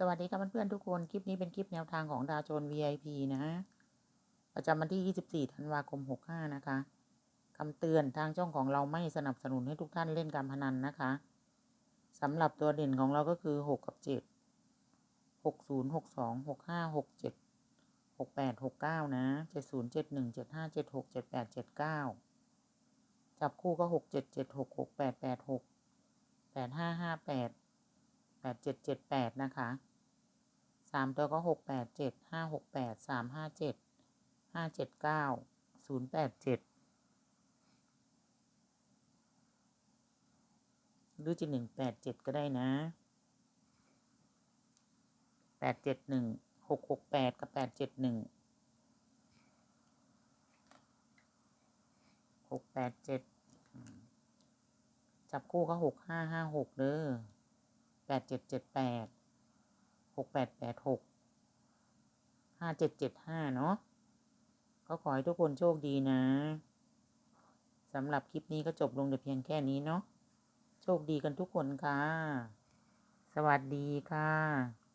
สวัสดีครับเพื่อนๆทุกคน คลิปนี้เป็นคลิปแนวทางของดาวโจน VIP นะประจำวันที่ 24 ธันวาคม 65 นะคะคำเตือนทางช่องของเราไม่สนับสนุนให้ทุกท่านเล่นการพนันนะคะสำหรับตัวเด่นของเราก็คือ 6 กับ 7 60 62 65 67 68 69 นะ 70 71 75 76 78 79 จับคู่ก็ 6 7 7 6 6 8 8 6 8 5 5 8แปดเจ็ดเจ็ดแปดนะคะ สามตัวก็หกแปดเจ็ดห้าหกแปดสามห้าเจ็ดห้าเจ็ดเก้าศูนย์แปดเจ็ดหรือจะหนึ่งแปดเจ็ดก็ได้นะแปดเจ็ดหนึ่งหกหกแปดกับแปดเจ็ดหนึ่งหกแปดเจ็ดจับคู่ก็หกห้าห้าหกเด้อแปดเจ็ดเจ็ดแปด หกแปดแปดหกห้าเจ็ดเจ็ดห้าเนาะก็ขอให้ทุกคนโชคดีนะสำหรับคลิปนี้ก็จบลงแต่เพียงแค่นี้เนาะโชคดีกันทุกคนค่ะ สวัสดีค่ะ